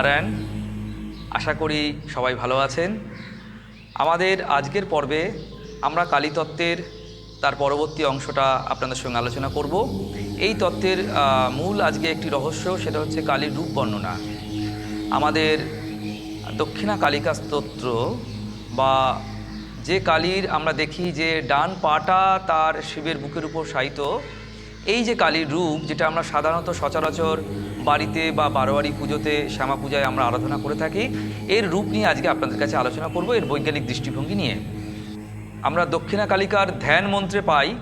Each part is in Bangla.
নারায়ণ, আশা করি সবাই ভালো আছেন। আমাদের আজকের পর্বে আমরা কালী তত্ত্বের তার পরবর্তী অংশটা আপনাদের সঙ্গে আলোচনা করব। এই তত্ত্বের মূল আজকে একটি রহস্য, সেটা হচ্ছে কালীর রূপ বর্ণনা। আমাদের দক্ষিণা কালিকা স্তোত্র বা যে কালীর আমরা দেখি যে ডান পাটা তার শিবের বুকের উপর শায়িত এই যে কালীর রূপ, যেটা আমরা সাধারণত সচরাচর বাড়িতে বা বারোয়ারি পুজোতে, শ্যামা পূজায় আমরা আরাধনা করে থাকি, এর রূপ নিয়ে আজকে আপনাদের কাছে আলোচনা করব, এর বৈজ্ঞানিক দৃষ্টিভঙ্গি নিয়ে। আমরা দক্ষিণা কালিকার ধ্যান মন্ত্রে পাই,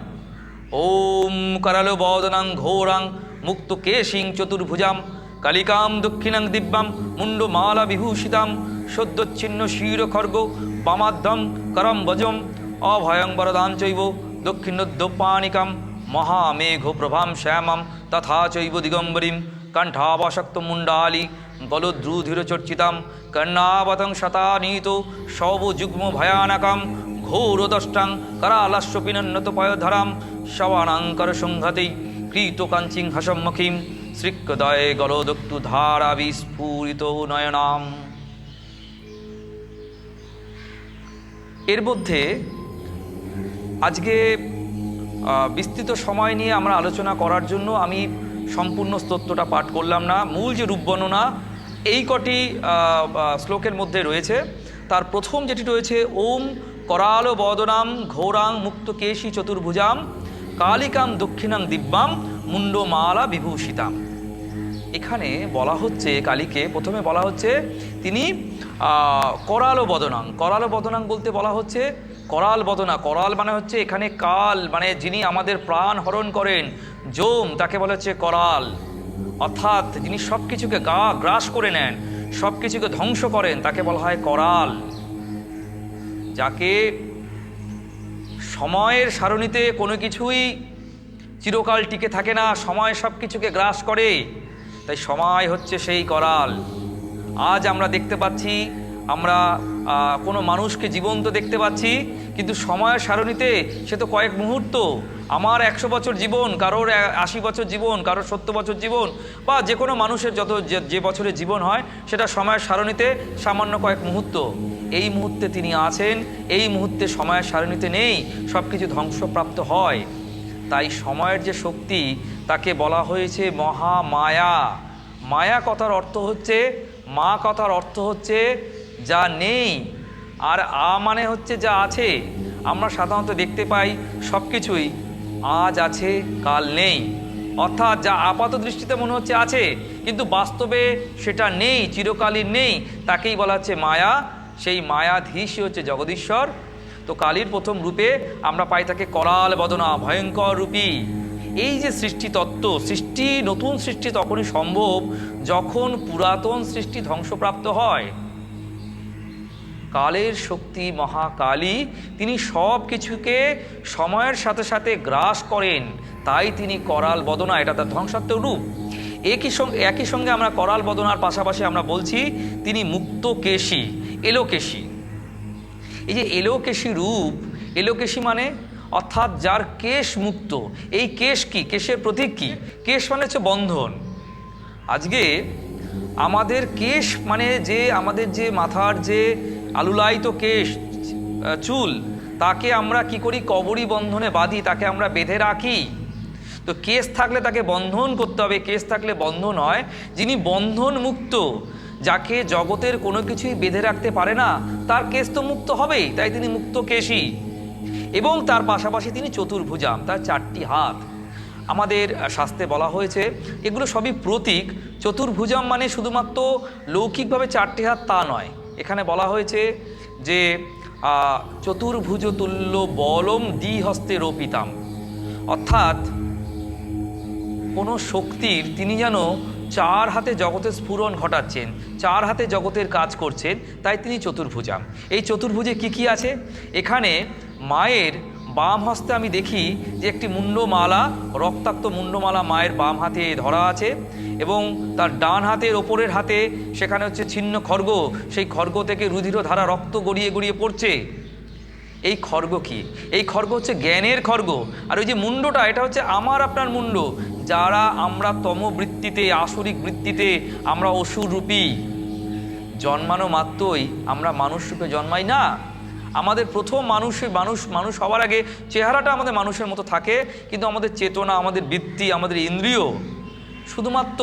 ওম করালো বদনাং ঘোরাং মুক্ত কেশিং চতুর্ভুজাম, কালিকাম দক্ষিণাং দিব্যাম মুন্ড মালা বিভূষিতাম, সদ্যচ্ছিন্ন শির খর্গ বামাধ্যম করম বজম, অভয়ং বরদান চৈব দক্ষিণোদ্যোপানিকাম মহামেঘ প্রভাম শ্যামাম তথা চৈব দিগম্বরীম কণ্ঠাবশক্ত মুন্ডালি গলদ্রুধির চর্চিতাম কর্ণাবতং শতানীত সবযুগ্ম ভয়ানকাম ঘোরদষ্টাং করালাস্য পিনন্নত পয়ধরাম শবানাঙ্কর কৃত কাঞ্চিং হাসম্মুখীম শ্রীকদয়ে গলদক্তু ধারা বিস্ফুরিত নয়নাম। এর মধ্যে আজকে বিস্তৃত সময় নিয়ে আমরা আলোচনা করার জন্য আমি সম্পূর্ণ স্তোত্রটা পাঠ করলাম না। মূল যে রূপ বর্ণনা, এই কটি শ্লোকের মধ্যে রয়েছে, তার প্রথম যেটি রয়েছে, ওম করাল বদনাম ঘোরাং মুক্ত কেশী চতুর্ভুজাম কালিকাম দক্ষিণাং দিব্যাম মুন্ডমালা বিভূষিতাম। এখানে বলা হচ্ছে, কালীকে প্রথমে বলা হচ্ছে তিনি করাল বদনাং। করাল বদনাং বলতে বলা হচ্ছে করাল বদনা, করাল মানে হচ্ছে এখানে কাল মানে যিনি আমাদের প্রাণ হরণ করেন, যোম, তাকে বলা হচ্ছে করাল। অর্থাৎ যিনি সব কিছুকে গা গ্রাস করে নেন সব কিছুকে ধ্বংস করেন, তাকে বলা হয় করাল। যাকে সময়ের সারণীতে কোনো কিছুই চিরকাল টিকে থাকে না, সময় সব কিছুকে গ্রাস করে, তাই সময় হচ্ছে সেই করাল। আজ আমরা দেখতে পাচ্ছি আমরা কোনো মানুষকে জীবন্ত দেখতে পাচ্ছি, কিন্তু সময়ের সারণীতে সে তো কয়েক মুহূর্ত। আমার একশো বছর জীবন, কারোর আশি বছর জীবন, কারোর সত্তর বছর জীবন, বা যে কোনো মানুষের যত যে- বছরের জীবন হয়, সেটা সময়ের সারণীতে সামান্য কয়েক মুহূর্ত। এই মুহূর্তে তিনি আছেন, এই মুহূর্তে সময়ের সারণীতে নেই সব কিছু ধ্বংসপ্রাপ্ত হয়। তাই সময়ের যে শক্তি, তাকে বলা হয়েছে মহামায়া। মায়া কথার অর্থ হচ্ছে, মা কথার অর্থ হচ্ছে যা নেই, আর আ মানে হচ্ছে যা আছে, আমরা সাধারণত দেখতে পাই সব কিছুই আজ আছে, কাল নেই। অর্থাৎ যা আপাত দৃষ্টিতে মনে হচ্ছে আছে, কিন্তু বাস্তবে সেটা নেই, চিরকালীন নেই। তাকেই বলা হচ্ছে মায়া। সেই মায়াধীশই হচ্ছে জগদীশ্বর। তো কালীর প্রথম রূপে আমরা পাই তাকে করাল বদনা, ভয়ঙ্কর রূপী। এই যে সৃষ্টি তত্ত্ব সৃষ্টি, নতুন সৃষ্টি তখনই সম্ভব যখন পুরাতন সৃষ্টি ধ্বংসপ্রাপ্ত হয়। কালের শক্তি, মহাকালী, তিনি সব কিছুকে সময়ের সাথে সাথে গ্রাস করেন। তাই তিনি করাল বদনা, এটা তার ধ্বংসাত্মক রূপ। একই সঙ্গে একই সঙ্গে আমরা করাল বদনার পাশাপাশি আমরা বলছি, তিনি মুক্ত কেশী এলোকেশী। এই যে এলোকেশী রূপ, এলোকেশী মানে অর্থাৎ যার কেশ মুক্ত। এই কেশ কি? কেশের প্রতীক কি? কেশ মানে হচ্ছে বন্ধন। আজকে আমাদের কেশ মানে যে, আমাদের যে মাথার যে আলুলায়িত কেশ চুল, তাকে আমরা কি করি? কবরী বন্ধনে বাঁধি, তাকে আমরা বেঁধে রাখি। তো কেস থাকলে তাকে বন্ধন করতে হবে। কেস থাকলে বন্ধন হয়, যিনি বন্ধন মুক্ত, যাকে জগতের কোনো কিছুই বেঁধে রাখতে পারে না, তার কেস তো মুক্ত হবেই, তাই তিনি মুক্ত কেশী। এবং তার পাশাপাশি তিনি চতুর্ভুজাম, তার চারটি হাত। আমাদের শাস্তে বলা হয়েছে, এগুলো সবই প্রতীক। চতুর্ভুজাম মানে শুধুমাত্র লৌকিকভাবে চারটি হাত তা নয় এখানে বলা হয়েছে যে চতুর্ভুজ তুল্য বলম দ্বি হস্তে রোপিতাম। অর্থাৎ, কোনো শক্তির তিনি যেন চার হাতে জগতের স্ফুরণ ঘটাচ্ছেন, চার হাতে জগতের কাজ করছেন, তাই তিনি চতুর্ভুজাম এই চতুর্ভুজে কি কি আছে? এখানে মায়ের বাম হস্তে আমি দেখি যে একটি মুন্ডমালা, রক্তাক্ত মুন্ডমালা মায়ের বাম হাতে ধরা আছে এবং তার ডান হাতের ওপরের হাতে সেখানে হচ্ছে ছিন্ন খর্গ। সেই খর্গ থেকে রুধির ধারা রক্ত গড়িয়ে গড়িয়ে পড়ছে। এই খর্গ কি? এই খর্গ হচ্ছে জ্ঞানের খর্গ। আর ওই যে মুন্ডটা, এটা হচ্ছে আমার আপনার মুন্ড। যারা আমরা তম বৃত্তিতে আসরিক বৃত্তিতে আমরা অসুর রূপী জন্মানো মাত্রই আমরা মানুষ রূপে জন্মাই না। আমাদের প্রথম মানুষে মানুষ মানুষ হওয়ার আগে চেহারাটা আমাদের মানুষের মতো থাকে, কিন্তু আমাদের চেতনা, আমাদের বৃত্তি, আমাদের ইন্দ্রিয় শুধুমাত্র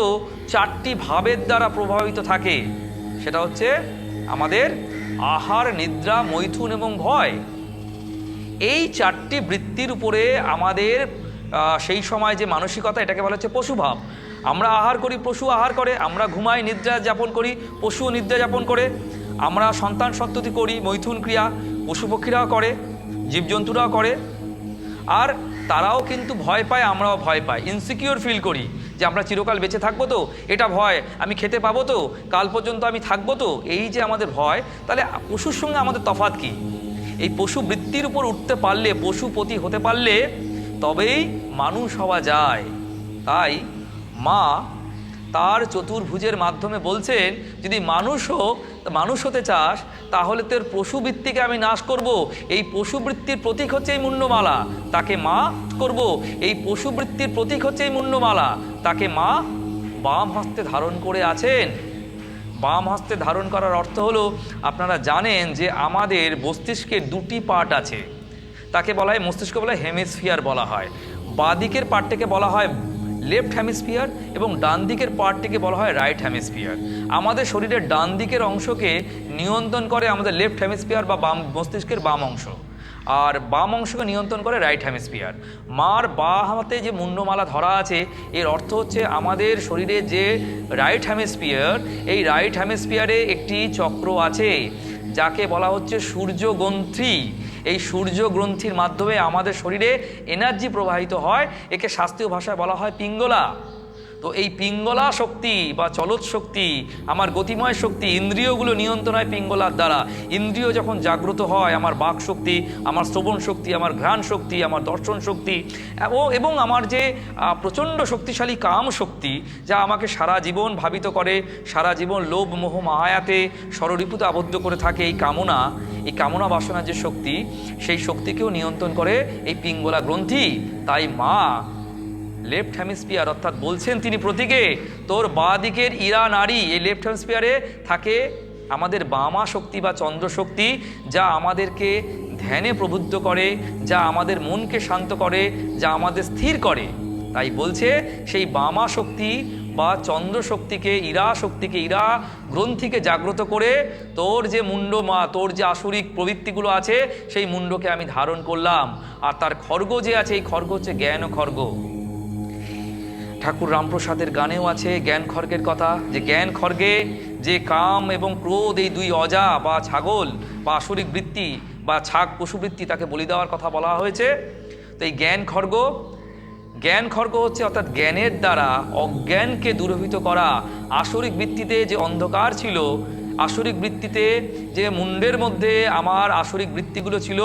চারটি ভাবের দ্বারা প্রভাবিত থাকে। সেটা হচ্ছে আমাদের আহার, নিদ্রা, মৈথুন এবং ভয়। এই চারটি বৃত্তির উপরে আমাদের সেই সময় যে মানসিকতা, এটাকে বলা হচ্ছে পশুভাব। আমরা আহার করি, পশু আহার করে, আমরা ঘুমাই, নিদ্রা যাপন করি, পশু নিদ্রা যাপন করে, আমরা সন্তান সন্ততি করি, মৈথুন ক্রিয়া পশু পক্ষীরাও করে, জীবজন্তুরাও করে, আর তারাও কিন্তু ভয় পায়, আমরাও ভয় পাই। ইনসিকিওর ফিল করি যে আমরা চিরকাল বেঁচে থাকব তো, এটা ভয়, আমি খেতে পাবো তো, কাল পর্যন্ত আমি থাকব তো, এই যে আমাদের ভয়, তাহলে পশুর সঙ্গে আমাদের তফাৎ কী? এই পশু বৃত্তির উপর উঠতে পারলে, পশুপতি হতে পারলে, তবেই মানুষ হওয়া যায়। তাই মা তার চতুর্ভুজের মাধ্যমে বলছেন, যদি মানুষ হোক মানুষ হতে চাস, তাহলে তোর পশুবৃত্তিকে আমি নাশ করব। এই পশুবৃত্তির প্রতীক হচ্ছে এই মুন্ডমালা। তাকে মা করব। এই পশুবৃত্তির প্রতীক হচ্ছে এই মুন্ডমালা। তাকে মা বাম হস্তে ধারণ করে আছেন। বাম হস্তে ধারণ করার অর্থ হলো, আপনারা জানেন যে আমাদের মস্তিষ্কের দুটি পার্ট আছে। তাকে বলা হয়, মস্তিষ্ক বলা হয় হেমিসফিয়ার বলা হয়। বাদিকের পার্টটাকে বলা হয় লেফট হ্যামিসফিয়ার এবং ডান দিকের পার্টটিকে বলা হয় রাইট হ্যামিসফিয়ার আমাদের শরীরের ডান দিকের অংশকে নিয়ন্ত্রণ করে আমাদের লেফট হ্যামিসফিয়ার বা বাম মস্তিষ্কের বাম অংশ। আর বাম অংশকে নিয়ন্ত্রণ করে রাইট হ্যামিসফিয়ার মার বা হাতে যে মুন্ডমালা ধরা আছে, এর অর্থ হচ্ছে আমাদের শরীরে যে রাইট হ্যামিসফিয়ার এই রাইট হ্যামিসফিয়ারে একটি চক্র আছে, যাকে বলা হচ্ছে সূর্যগ্রন্থি এই সূর্য গ্রন্থির মাধ্যমে আমাদের শরীরে এনার্জি প্রবাহিত হয়। একে শাস্ত্রীয় ভাষায় বলা হয় পিঙ্গলা। তো এই পিঙ্গলা শক্তি বা চলৎ শক্তি, আমার গতিময় শক্তি ইন্দ্রিয়গুলো নিয়ন্ত্রণ হয় পিঙ্গলার দ্বারা। ইন্দ্রিয় যখন জাগ্রত হয়, আমার বাক শক্তি, আমার শ্রবণ শক্তি, আমার ঘ্রাণ শক্তি, আমার দর্শন শক্তি এবং- আমার যে প্রচণ্ড শক্তিশালী কাম শক্তি, যা আমাকে সারা জীবন ভাবিত করে, সারা জীবন লোভ, মোহ, মায়াতে ষড়রিপুতে আবদ্ধ করে থাকে এই কামনা এই কামনা বাসনার যে শক্তি, সেই শক্তিকেও নিয়ন্ত্রণ করে এই পিঙ্গলা গ্রন্থি। তাই মা লেফট হ্যামিস্পিয়ার অর্থাৎ বলছেন তিনি প্রতীকে, তোর বা দিকের ইরা নারী, এই লেফট হ্যামিস্পিয়ারে থাকে আমাদের বামা শক্তি বা চন্দ্র শক্তি, যা আমাদেরকে ধ্যানে প্রবুদ্ধ করে, যা আমাদের মনকে শান্ত করে, যা আমাদের স্থির করে। তাই বলছে, সেই বামা শক্তি বা চন্দ্র শক্তিকে, ইরা শক্তিকে, ইরা গ্রন্থিকে জাগ্রত করে তোর যে মুন্ড মা, তোর যে আসরিক প্রবৃত্তিগুলো আছে, সেই মুন্ডকে আমি ধারণ করলাম। আর তার খর্গ যে আছে, এই খর্গ হচ্ছে জ্ঞান খর্গ। ঠাকুর রামপ্রসাদের গানেও আছে জ্ঞান খর্গের কথা, যে জ্ঞান খর্গে যে কাম এবং ক্রোধ, এই দুই অজা বা ছাগল বা আসরিক বৃত্তি বা ছাগ পশুবৃত্তি তাকে বলি দেওয়ার কথা বলা হয়েছে। তো এই জ্ঞান খর্গ জ্ঞান খর্গ হচ্ছে অর্থাৎ জ্ঞানের দ্বারা অজ্ঞানকে দূরভূত করা। আসরিক ভিত্তিতে যে অন্ধকার ছিল আসরিক বৃত্তিতে যে মুন্ডের মধ্যে আমার আসরিক বৃত্তিগুলো ছিল,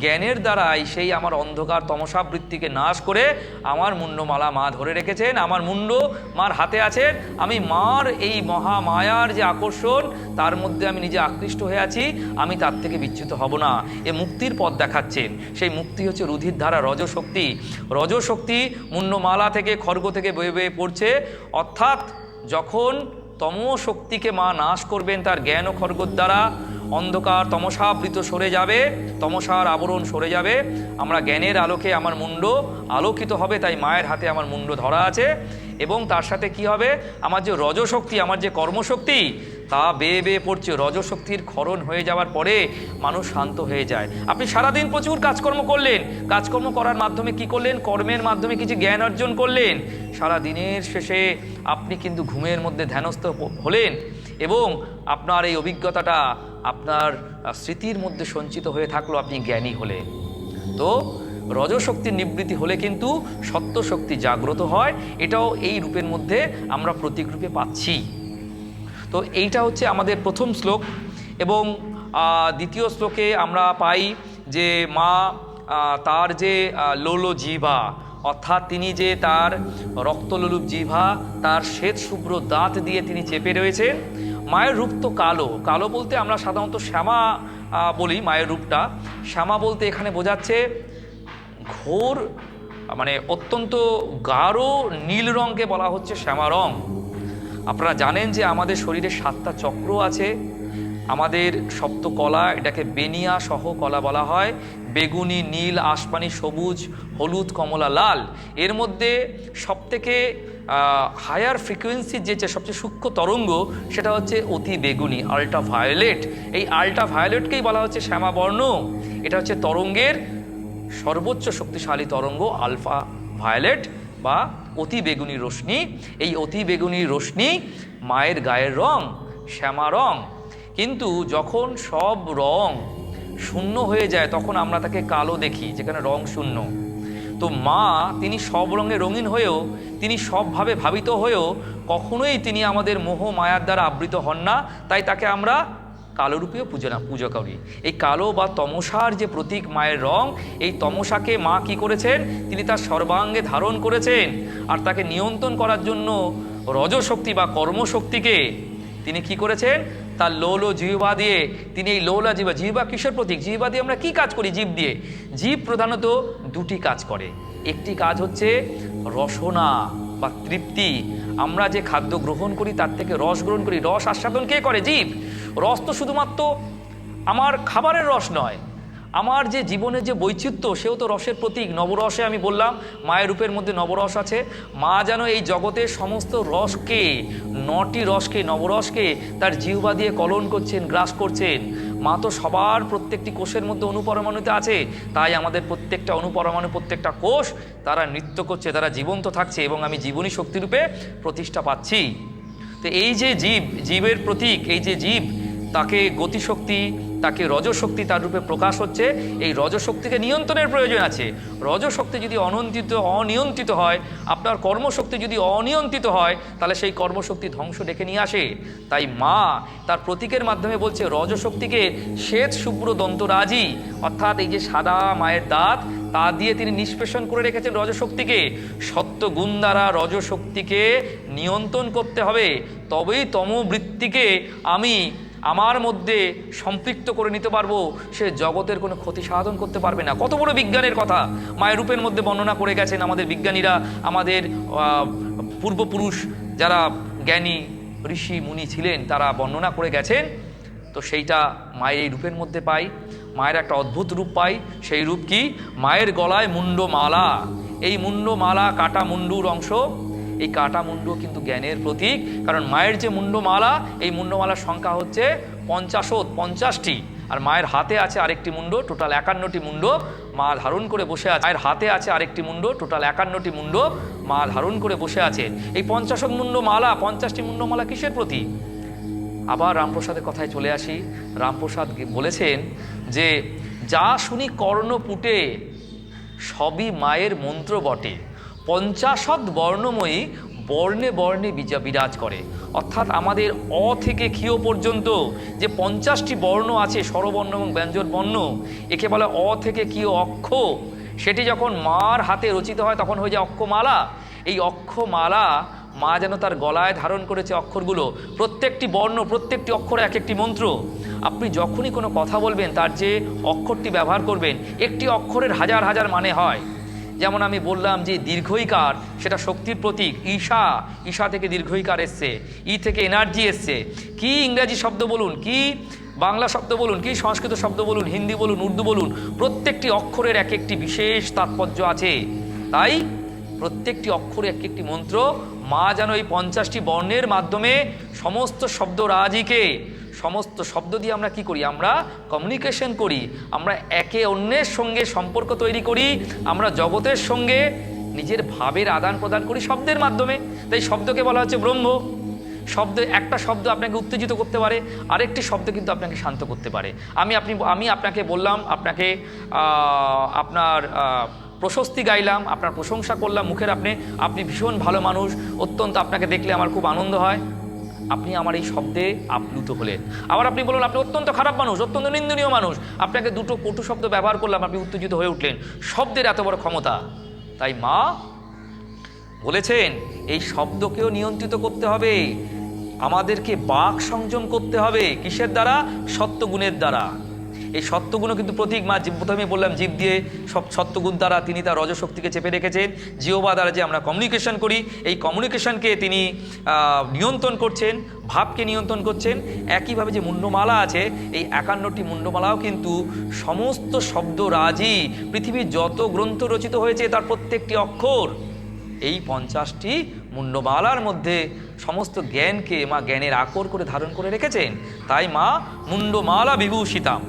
জ্ঞানের দ্বারাই সেই আমার অন্ধকার তমসা বৃত্তিকে নাশ করে আমার মুন্ডমালা মা ধরে রেখেছেন। আমার মুন্ড মার হাতে আছেন। আমি মার এই মহা মায়ার যে আকর্ষণ, তার মধ্যে আমি নিজে আকৃষ্ট হয়ে আছি। আমি তার থেকে বিচ্যুত হব না। এ মুক্তির পথ দেখাচ্ছেন। সেই মুক্তি হচ্ছে রুধির ধারা রজশক্তি। রজশক্তি মুন্ডমালা থেকে খর্গ থেকে বয়ে বয়ে পড়ছে। অর্থাৎ যখন তম শক্তিকে মা নাশ করবেন তার জ্ঞান ও খর্গর দ্বারা। অন্ধকার তমসাবৃত সরে যাবে, তমসার আবরণ সরে যাবে। আমরা জ্ঞানের আলোকে আমার মুন্ড আলোকিত হবে, তাই মায়ের হাতে আমার মুন্ড ধরা আছে। এবং তার সাথে কি হবে? আমার যে রজশক্তি, আমার যে কর্মশক্তি, তা বেয়ে বেয়ে পড়ছে। রজশক্তির ক্ষরণ হয়ে যাওয়ার পরে মানুষ শান্ত হয়ে যায়। আপনি সারাদিন প্রচুর কাজকর্ম করলেন। কাজকর্ম করার মাধ্যমে কি করলেন? কর্মের মাধ্যমে কিছু জ্ঞান অর্জন করলেন। সারা দিনের শেষে আপনি কিন্তু ঘুমের মধ্যে ধ্যানস্থ হলেন এবং আপনার এই অভিজ্ঞতাটা আপনার স্মৃতির মধ্যে সঞ্চিত হয়ে থাকল আপনি জ্ঞানী হলে। তো রজশক্তির নিবৃত্তি হলে কিন্তু সত্য শক্তি জাগ্রত হয়, এটাও এই রূপের মধ্যে আমরা প্রতীক রূপে পাচ্ছি। তো এইটা হচ্ছে আমাদের প্রথম শ্লোক এবং দ্বিতীয় শ্লোকে আমরা পাই যে মা তার যে লোলো জিভা অর্থাৎ তিনি যে তার রক্তলোলুপ জিভা তার শ্বেত শুভ্র দাঁত দিয়ে তিনি চেপে রয়েছে মায়ের রূপ তো কালো। কালো বলতে আমরা সাধারণত শ্যামা বলি মায়ের রূপটা। শ্যামা বলতে এখানে বোঝাচ্ছে ঘোর মানে অত্যন্ত গাঢ় নীল রঙকে বলা হচ্ছে শ্যামা রং। আপনারা জানেন যে আমাদের শরীরে সাতটা চক্র আছে। আমাদের সপ্ত কলা এটাকে বেনিয়া সহ কলা বলা হয়। বেগুনি, নীল আসপানি সবুজ, হলুদ, কমলা, লাল। এর মধ্যে সবথেকে হায়ার ফ্রিকোয়েন্সির যে যে সবচেয়ে সূক্ষ্ম তরঙ্গ, সেটা হচ্ছে অতি বেগুনি আল্ট্রা ভায়োলেট এই আল্ট্রা ভায়োলেটকেই বলা হচ্ছে শ্যামাবর্ণ এটা হচ্ছে তরঙ্গের সর্বোচ্চ শক্তিশালী তরঙ্গ আলফা ভায়োলেট বা অতি বেগুনি রশ্মি। এই অতি বেগুনি রশ্মি মায়ের গায়ের রং, শ্যামা রং। কিন্তু যখন সব রং শূন্য হয়ে যায়, তখন আমরা তাকে কালো দেখি, যেখানে রং শূন্য। তো মা, তিনি সব রঙে রঙিন হয়েও, তিনি সবভাবে ভাবিত হয়েও, কখনোই তিনি আমাদের মোহ মায়ার দ্বারা আবৃত হন না, তাই তাকে আমরা কালো রূপেও পুজো না, পুজো করি। এই কালো বা তমসার যে প্রতীক মায়ের রং, এই তমসাকে মা কি করেছেন? তিনি তার সর্বাঙ্গে ধারণ করেছেন। আর তাকে নিয়ন্ত্রণ করার জন্য রজশক্তি বা কর্মশক্তিকে তিনি কি করেছেন? তার লৌল জিহবা দিয়ে। তিনি এই লৌলা জিহবা জিহবা কিশোর প্রতীক? জিহবা দিয়ে আমরা কি কাজ করি জীব দিয়ে? জীব প্রধানত দুটি কাজ করে। একটি কাজ হচ্ছে রসনা বা তৃপ্তি। আমরা যে খাদ্য গ্রহণ করি, তার থেকে রস গ্রহণ করি। রস আস্বাদন কে করে? জীব। রস তো শুধুমাত্র আমার খাবারের রস নয়। আমার যে জীবনের যে বৈচিত্র্য, সেও তো রসের প্রতীক। নবরসে আমি বললাম, মায়ের রূপের মধ্যে নবরস আছে। মা যেন এই জগতের সমস্ত রসকে, নটি রসকে, নবরসকে তার জিহ্বা দিয়ে কলন করছেন, গ্রাস করছেন। মা তো সবার প্রত্যেকটি কোষের মধ্যে অনুপরমাণুতে আছে। তাই আমাদের প্রত্যেকটা অনুপরমাণু, প্রত্যেকটা কোষ তারা নৃত্য করছে, তারা জীবন্ত থাকছে এবং আমি জীবনী শক্তিরূপে প্রতিষ্ঠা পাচ্ছি। তো এই যে জীব, জীবের প্রতীক, এই যে জীব, তাকে গতিশক্তি তাকে রজশক্তি তার রূপে প্রকাশ হচ্ছে। এই রজশক্তিকে নিয়ন্ত্রণের প্রয়োজন আছে। রজশক্তি যদি অনন্তিত অনিয়ন্ত্রিত হয়, আপনার কর্মশক্তি যদি অনিয়ন্ত্রিত হয়, তাহলে সেই কর্মশক্তি ধ্বংস ডেকে নিয়ে আসে। তাই মা তার প্রতীকের মাধ্যমে বলছে, রজশক্তিকে শ্বেত শুভ্র দন্তরাজি অর্থাৎ এই যে সাদা মায়ের দাঁত, তা দিয়ে তিনি নিষ্পেষণ করে রেখেছেন রজশক্তিকে। সত্য গুণ দ্বারা রজশক্তিকে নিয়ন্ত্রণ করতে হবে। তবেই তমবৃত্তিকে আমি আমার মধ্যে সম্পৃক্ত করে নিতে পারব, সে জগতের কোনো ক্ষতি সাধন করতে পারবে না। কত বড় বিজ্ঞানের কথা। মায়ের রূপের মধ্যে বর্ণনা করে গেছেন আমাদের বিজ্ঞানীরা, আমাদের পূর্বপুরুষ যারা জ্ঞানী, ঋষি, মুনি ছিলেন, তারা বর্ণনা করে গেছেন। তো সেইটা মায়ের এই রূপের মধ্যে পাই। মায়ের একটা অদ্ভুত রূপ পাই। সেই রূপ কি? মায়ের গলায় মুন্ড মালা এই মুন্ড মালা কাটা মুন্ডুর অংশ এই কাটা মুন্ড কিন্তু জ্ঞানের প্রতীক। কারণ মায়ের যে মুন্ডমালা এই মুন্ডমালার সংখ্যা হচ্ছে পঞ্চাশত পঞ্চাশটি। আর মায়ের হাতে আছে আরেকটি মুন্ড টোটাল একান্নটি মুন্ড মা ধারণ করে বসে আছে। মায়ের হাতে আছে আরেকটি মুন্ড টোটাল একান্নটি মুন্ড মা ধারণ করে বসে আছে। এই পঞ্চাশক মুন্ড মালা পঞ্চাশটি মুন্ডমালা কিসের প্রতীক? আবার রামপ্রসাদের কথায় চলে আসি। রামপ্রসাদ বলেছেন যে, যা শুনি কর্ণপুটে সবই মায়ের মন্ত্র বটে। পঞ্চাশদ বর্ণময়ী বর্ণে বর্ণে বিরাজ করে। অর্থাৎ আমাদের অ থেকে ক্ষীয় পর্যন্ত যে পঞ্চাশটি বর্ণ আছে, স্বরবর্ণ এবং ব্যঞ্জন বর্ণ একে বলে অ থেকে ক্ষীয় অক্ষ। সেটি যখন মার হাতে রচিত হয়, তখন হয়ে যায় অক্ষমালা। এই অক্ষমালা মা যেন তার গলায় ধারণ করেছে অক্ষরগুলো। প্রত্যেকটি বর্ণ, প্রত্যেকটি অক্ষর এক একটি মন্ত্র। আপনি যখনই কোনো কথা বলবেন, তার যে অক্ষরটি ব্যবহার করবেন। একটি অক্ষরের হাজার হাজার মানে হয়। যেমন আমি বললাম যে দীর্ঘইকার, সেটা শক্তির প্রতীক, ঈশা। ঈশা থেকে দীর্ঘইকার এসছে, ই থেকে এনার্জি এসছে। কি ইংরাজি শব্দ বলুন, কি বাংলা শব্দ বলুন, কি সংস্কৃত শব্দ বলুন, হিন্দি বলুন, উর্দু বলুন, প্রত্যেকটি অক্ষরের এক একটি বিশেষ তাৎপর্য আছে। তাই প্রত্যেকটি অক্ষরে এক একটি মন্ত্র, মা যেন এই পঞ্চাশটি বর্ণের মাধ্যমে সমস্ত শব্দ রাজিকে সমস্ত শব্দ দিয়ে আমরা কি করি? আমরা কমিউনিকেশন করি। আমরা একে অন্যের সঙ্গে সম্পর্ক তৈরি করি। আমরা জগতের সঙ্গে নিজের ভাবের আদান প্রদান করি শব্দের মাধ্যমে। তাই শব্দকে বলা হচ্ছে ব্রহ্ম। শব্দ, একটা শব্দ আপনাকে উত্তেজিত করতে পারে, আরেকটি শব্দ কিন্তু আপনাকে শান্ত করতে পারে। আমি আপনি, আমি আপনাকে বললাম, আপনাকে আপনার প্রশস্তি গাইলাম, আপনার প্রশংসা করলাম মুখের আপনি। আপনি ভীষণ ভালো মানুষ, অত্যন্ত আপনাকে দেখলে আমার খুব আনন্দ হয়। আপনি আমার এই শব্দে আপ্লুত হলেন। আবার আপনি বলুন, আপনি অত্যন্ত খারাপ মানুষ, অত্যন্ত নিন্দনীয় মানুষ। আপনাকে দুটো কটু শব্দ ব্যবহার করলাম, আপনি উত্তেজিত হয়ে উঠলেন। শব্দের এত বড় ক্ষমতা। তাই মা বলেছেন, এই শব্দকেও নিয়ন্ত্রিত করতে হবে। আমাদেরকে বাক সংযম করতে হবে। কিসের দ্বারা? সত্যগুণের দ্বারা। এই সত্যগুণও কিন্তু প্রতীক মা প্রথমে বললাম জীব দিয়ে সব সত্যগুণ দ্বারা তিনি তার রজশক্তিকে চেপে রেখেছেন। জিওবা দ্বারা যে আমরা কমিউনিকেশন করি, এই কমিউনিকেশনকে তিনি নিয়ন্ত্রণ করছেন, ভাবকে নিয়ন্ত্রণ করছেন। একইভাবে যে মুন্ডমালা আছে, এই একান্নটি মুন্ডমালাও কিন্তু সমস্ত শব্দরাজি পৃথিবীর যত গ্রন্থ রচিত হয়েছে তার প্রত্যেকটি অক্ষর। এই পঞ্চাশটি মুন্ডমালার মধ্যে সমস্ত জ্ঞানকে মা জ্ঞানের আকর করে ধারণ করে রেখেছেন। তাই মা মুন্ডমালা বিভূষিতাম।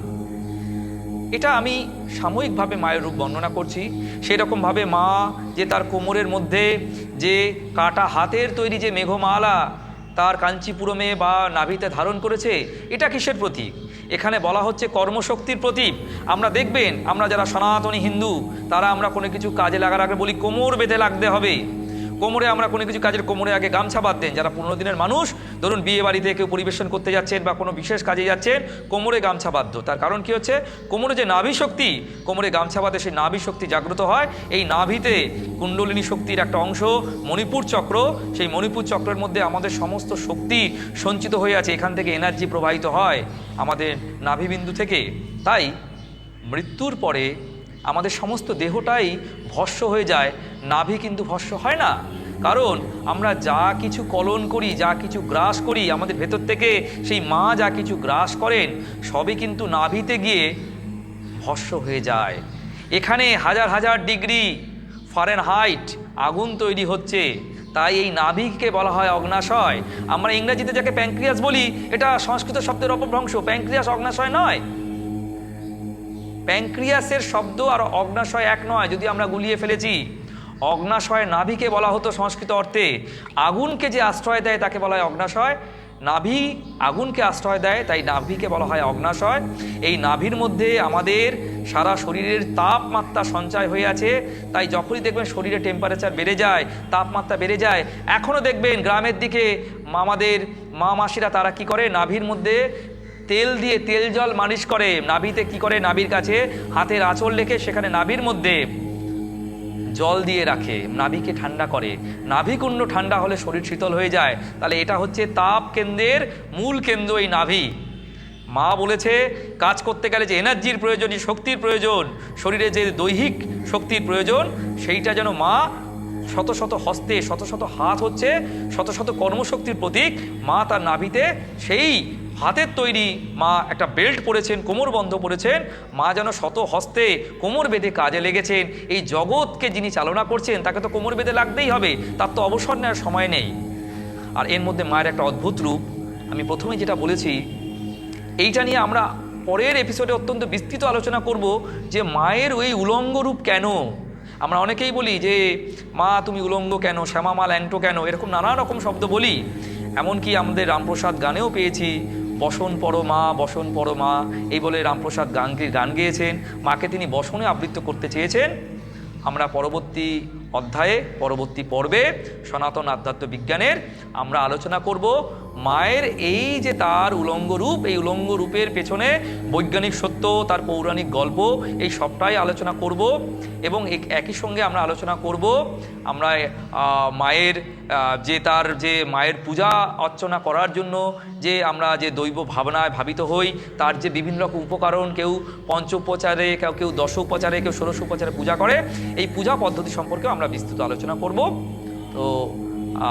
এটা আমি সাময়িকভাবে মায়ের রূপ বর্ণনা করছি। সেই রকমভাবে মা যে তার কোমরের মধ্যে যে কাটা হাতের তৈরি যে মেঘমালা তার কাঞ্চিপুরমে বা নাভিতে ধারণ করেছে, এটা কিসের প্রতীক? এখানে বলা হচ্ছে কর্মশক্তির প্রতীক। আমরা দেখবেন, আমরা যারা সনাতনী হিন্দু, তারা আমরা কোনো কিছু কাজে লাগার আগে বলি, কোমর বেঁধে লাগতে হবে। কোমরে আমরা কোনো কিছু কাজের কোমরে আগে গামছা বাঁধতেন যারা পনেরো দিনের মানুষ, ধরুন বিয়ে বাড়িতে কেউ পরিবেশন করতে যাচ্ছেন বা কোনো বিশেষ কাজে যাচ্ছেন, কোমরে গামছা বাধ্য। তার কারণ কি হচ্ছে? কোমরে যে নাভি শক্তি, কোমরে গামছা বাঁধে সেই নাভি শক্তি জাগ্রত হয়। এই নাভিতে কুণ্ডলিনী শক্তির একটা অংশ, মণিপুর চক্র, সেই মণিপুর চক্রের মধ্যে আমাদের সমস্ত শক্তি সঞ্চিত হয়ে আছে। এখান থেকে এনার্জি প্রবাহিত হয় আমাদের নাভিবিন্দু থেকে। তাই মৃত্যুর পরে আমাদের সমস্ত দেহটাই ভস্য হয়ে যায়। নাভি কিন্তু ভস্য হয় না। কারণ আমরা যা কিছু কলন করি, যা কিছু গ্রাস করি, আমাদের ভেতর থেকে সেই মা যা কিছু গ্রাস করেন, সবই কিন্তু নাভিতে গিয়ে ভস্য হয়ে যায়। এখানে হাজার হাজার ডিগ্রি ফরেন হাইট আগুন তৈরি হচ্ছে। তাই এই নাভিকে বলা হয় অগ্নাশয়। আমরা ইংরেজিতে যাকে প্যাঙ্ক্রিয়াস বলি, এটা সংস্কৃত শব্দের অপভ্রংশ। প্যাঙ্ক্রিয়াস অগ্নাশয় নয়। প্যাঙ্ক্রিয়াসের শব্দ আর অগ্নাশয় এক নয়, যদি আমরা গুলিয়ে ফেলেছি। অগ্নাশয় নাভিকে বলা হতো সংস্কৃত অর্থে, আগুনকে যে আশ্রয় দেয় তাকে বলা হয় অগ্নাশয়। নাভি আগুনকে আশ্রয় দেয়, তাই নাভিকে বলা হয় অগ্নাশয়। এই নাভির মধ্যে আমাদের সারা শরীরের তাপমাত্রা সঞ্চয় হয়ে আছে, তাই যখনই দেখবেন শরীরে টেম্পারেচার বেড়ে যায়, তাপমাত্রা বেড়ে যায়, এখনও দেখবেন গ্রামের দিকে আমাদের মা মাসিরা তারা কি করে? নাভির মধ্যে তেল দিয়ে তেল জল মালিশ করে। নাভিতে কি করে? নাভির কাছে হাতের আঁচল রেখে সেখানে নাভির মধ্যে জল দিয়ে রাখে। নাভিকে ঠান্ডা করে। নাভিকুণ্ড ঠান্ডা হলে শরীর শীতল হয়ে যায়। তাহলে এটা হচ্ছে তাপ কেন্দ্রের মূল কেন্দ্র এই নাভি। মা বলেছে, কাজ করতে গেলে যে এনার্জির প্রয়োজন, যে শক্তির প্রয়োজন, শরীরে যে দৈহিক শক্তির প্রয়োজন, সেইটা যেন মা শত শত হস্তে, শত শত হাত হচ্ছে, শত শত কর্মশক্তির প্রতীক মা তার নাভিতে সেই হাতের তৈরি মা একটা বেল্ট পরেছেন, কোমর বন্ধ পরেছেন, মা যেন শত হস্তে কোমর বেঁধে কাজে লেগেছেন। এই জগৎকে যিনি চালনা করছেন, তাকে তো কোমর বেঁধে লাগতেই হবে, তার তো অবসর নেওয়ার সময় নেই। আর এর মধ্যে মায়ের একটা অদ্ভুত রূপ, আমি প্রথমে যেটা বলেছি, এইটা নিয়ে আমরা পরের এপিসোডে অত্যন্ত বিস্তৃত আলোচনা করব যে মায়ের ওই উলঙ্গ রূপ কেন? আমরা অনেকেই বলি যে, মা, তুমি উলঙ্গ কেন? শ্যামা মা ল্যাংটো কেন? এরকম নানা রকম শব্দ বলি। এমনকি আমাদের রামপ্রসাদ গানেও পেয়েছি বসন পড়ো মা, বসন পড়ো মা, এই বলে রামপ্রসাদ গান গান গেয়েছেন। মাকে তিনি বসনে আবৃত্ত করতে চেয়েছেন। আমরা পরবর্তী অধ্যায়ে, পরবর্তী পর্বে সনাতন আধ্যাত্ম বিজ্ঞানের আমরা আলোচনা করব। মায়ের এই যে তার উলঙ্গ রূপ, এই উলঙ্গ রূপের পেছনে বৈজ্ঞানিক সত্য, তার পৌরাণিক গল্প, এই সবটাই আলোচনা করব এবং এক- একই সঙ্গে আমরা আলোচনা করব আমরা মায়ের যে তার যে মায়ের পূজা অর্চনা করার জন্য, যে আমরা যে দৈব ভাবনায় ভাবিত হই, তার যে বিভিন্ন রকম উপকরণ, কেউ পঞ্চোপচারে, কেউ কেউ দশ উপচারে কেউ ষোড়শ উপচারে পূজা করে, এই পূজা পদ্ধতি সম্পর্কেও আমরা বিস্তৃত আলোচনা করব। তো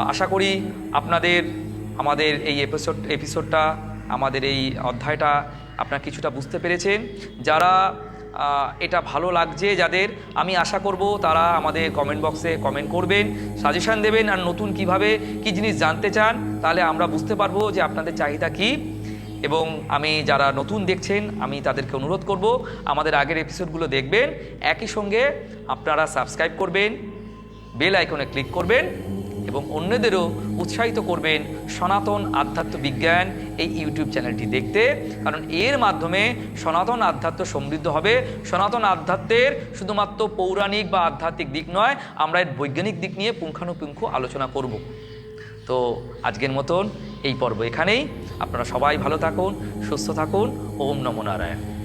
আশা করি আপনাদের আমাদের এই এপিসোড এপিসোডটা আমাদের এই অধ্যায়টা আপনার কিছুটা বুঝতে পেরেছেন। যারা এটা ভালো লাগছে যাদের, আমি আশা করব তারা আমাদের কমেন্ট বক্সে কমেন্ট করবেন সাজেশন দেবেন আর নতুন কীভাবে কি জিনিস জানতে চান, তাহলে আমরা বুঝতে পারব যে আপনাদের চাহিদা কী। এবং আমি যারা নতুন দেখছেন, আমি তাদেরকে অনুরোধ করব, আমাদের আগের এপিসোডগুলো দেখবেন। একই সঙ্গে আপনারা সাবস্ক্রাইব করবেন বেল আইকনে ক্লিক করবেন এবং অন্যদেরও উৎসাহিত করবেন সনাতন আধ্যাত্ম বিজ্ঞান এই ইউটিউব চ্যানেলটি দেখতে। কারণ এর মাধ্যমে সনাতন আধ্যাত্ম সমৃদ্ধ হবে। সনাতন আধ্যাত্মের শুধুমাত্র পৌরাণিক বা আধ্যাত্মিক দিক নয়, আমরা এর বৈজ্ঞানিক দিক নিয়ে পুঙ্খানুপুঙ্খ আলোচনা করব। তো আজকের মতন এই পর্ব এখানেই। আপনারা সবাই ভালো থাকুন, সুস্থ থাকুন। ওম নমো নারায়ণ।